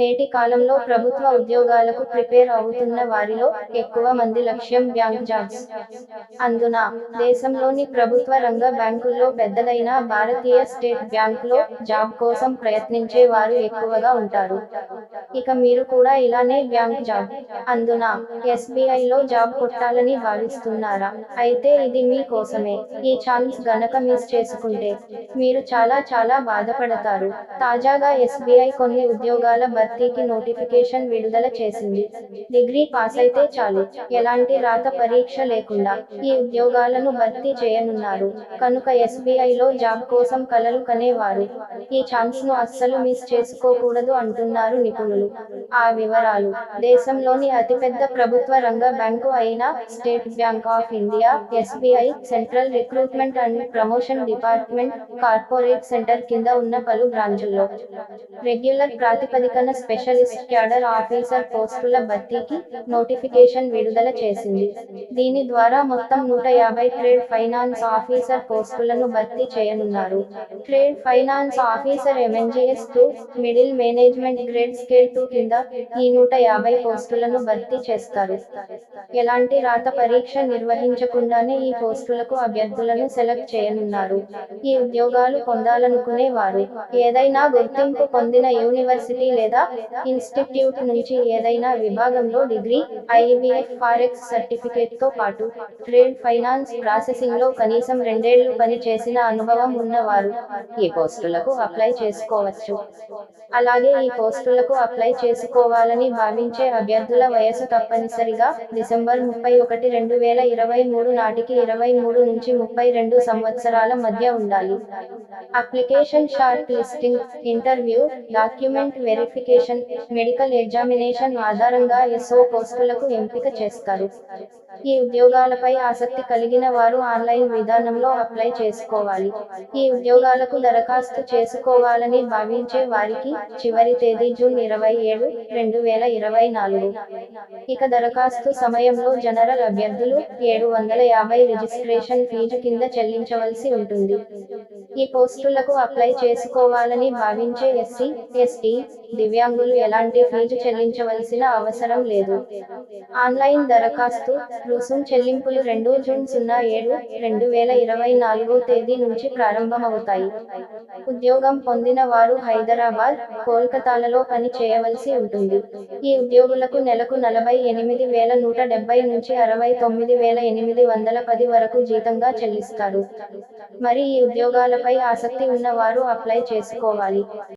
నేటి కాలంలో ప్రభుత్వ ఉద్యోగాలకు ప్రిపేర్ అవుతున్న వారిలో ఎక్కువ మంది లక్ష్యం బ్యాంక్ జాబ్స్. అందున దేశంలోని ప్రభుత్వ రంగ బ్యాంకుల్లో పెద్దదైన భారతీయ స్టేట్ బ్యాంకులో జాబ్ కోసం ప్రయత్నించే వారు ఎక్కువగా ఉంటారు. ఇక మీరు కూడా ఇలానే బ్యాంక్ జాబ్. అందున ఎస్బీఐ లో జాబ్ కొట్టాలని భావిస్తున్నారా? అయితే ఇది మీ కోసమే. ఈ ఛాన్స్ గనక మిస్ చేసుకుంటే మీరు చాలా చాలా బాధపడతారు. తాజాగా ఎస్బీఐ కొన్ని ఉద్యోగాల భర్తీకి నోటిఫికేషన్ విడుదల చేసింది. డిగ్రీ పాస్ అయితే చాలు. ఎలాంటి రాత పరీక్ష లేకుండా ఈ ఉద్యోగాలను భర్తీ చేయనున్నారు. కనుక ఎస్బీఐలో లో జాబ్ కోసం కలలు కనేవారు. ఈ ఛాన్స్ను అస్సలు మిస్ చేసుకోకూడదు అంటున్నారు నిపుణులు. ఆ వివరాలు. దేశంలోని అతిపెద్ద ప్రభుత్వ రంగ బ్యాంకు అయిన State Bank of India SBI central recruitment and promotion department corporate centre కింద ఉన్న పలు బ్రాంచుల్లో. రెగ్యులర్ ప్రాతిపదికన స్పెషలిస్ట్ క్యాడర్ ఆఫీసర్ పోస్టుల భర్తీకి నోటిఫికేషన్ విడుదల చేసింది. దీని ద్వారా మొత్తం నూట యాభై ట్రేడ్ ఫైనాన్స్ ఆఫీసర్ పోస్టులను భర్తీ చేయనున్నారు. Trade finance officer MMGS two middle management grade scale two కింద ఈ నూట యాభై పోస్టులను భర్తీ చేస్తారు. ఎలాంటి రాత పరీక్ష నిర్వహించకుండానే ఈ పోస్టులకు అభ్యర్థులను సెలెక్ట్ చేయనున్నారు. ఈ ఉద్యోగాలు పొందాలనుకునే వారు ఏదైనా గుర్తింపు పొందిన యూనివర్సిటీ లేదా ఇన్స్టిట్యూట్ నుంచి ఏదైనా విభాగంలో డిగ్రీ ఐబిఎఫ్ ఫారెక్స్ సర్టిఫికేట్తో పాటు ట్రేడ్ ఫైనాన్స్ ప్రాసెసింగ్లో కనీసం రెండేళ్ళు పని చేసిన అనుభవం ఉన్నవారు ఈ పోస్టులకు అప్లై చేసుకోవచ్చు. అలాగే ఈ పోస్టులకు అప్లై చేసుకోవాలని భావించే అభ్యర్థుల వయసు తప్పనిసరిగా డిసెంబర్ ముప్పై ఒకటి రెండు వేల ఇరవై మూడు నాటికి ఇరవై మూడు నుంచి ముప్పై రెండు సంవత్సరాల మధ్య ఉండాలి. Application shortlisting interview document verification medical examination ఆధారంగా ఎస్ఓ పోస్టులకు ఎంపిక చేస్తారు. ఈ ఉద్యోగాలపై ఆసక్తి కలిగిన వారు ఆన్లైన్ విధానంలో అప్లై చేసుకోవాలి. ఈ ఉద్యోగాలకు దరఖాస్తు చేసుకోవాలని భావించే వారికి చివరి తేదీ జూన్ ఇరవై ఏడు రెండు వేల ఇరవై నాలుగు. ఇక దరఖాస్తు సమయంలో జనరల్ అభ్యర్థులు ఏడు వందల యాభై రిజిస్ట్రేషన్ ఫీజు కింద చెల్లించవలసి ఉంటుంది. ఈ పోస్టులకు అప్లై చేసుకోవాలని భావించే ఎస్సీ ఎస్టీ దివ్యాంగులు ఎలాంటి ఫీజు చెల్లించవలసిన అవసరం లేదు. ఆన్లైన్ దరఖాస్తు రుసుం చెల్లింపులు రెండు జూన్ సున్నా ఏడు రెండు వేల ఇరవై నాలుగో తేదీ నుంచి ప్రారంభమవుతాయి. ఉద్యోగం పొందిన వారు హైదరాబాద్ కోల్కతాలలో పని చేయవలసి ఉంటుంది. ఈ ఉద్యోగులకు నెలకు నలభై ఎనిమిది వేల నూట డెబ్బై నుంచి అరవై తొమ్మిది వేల ఎనిమిది వందల పది వరకు జీతంగా చెల్లిస్తారు. మరి ఈ ఉద్యోగాలపై ఆసక్తి ఉన్న వారు అప్లై చేసుకోవాలి.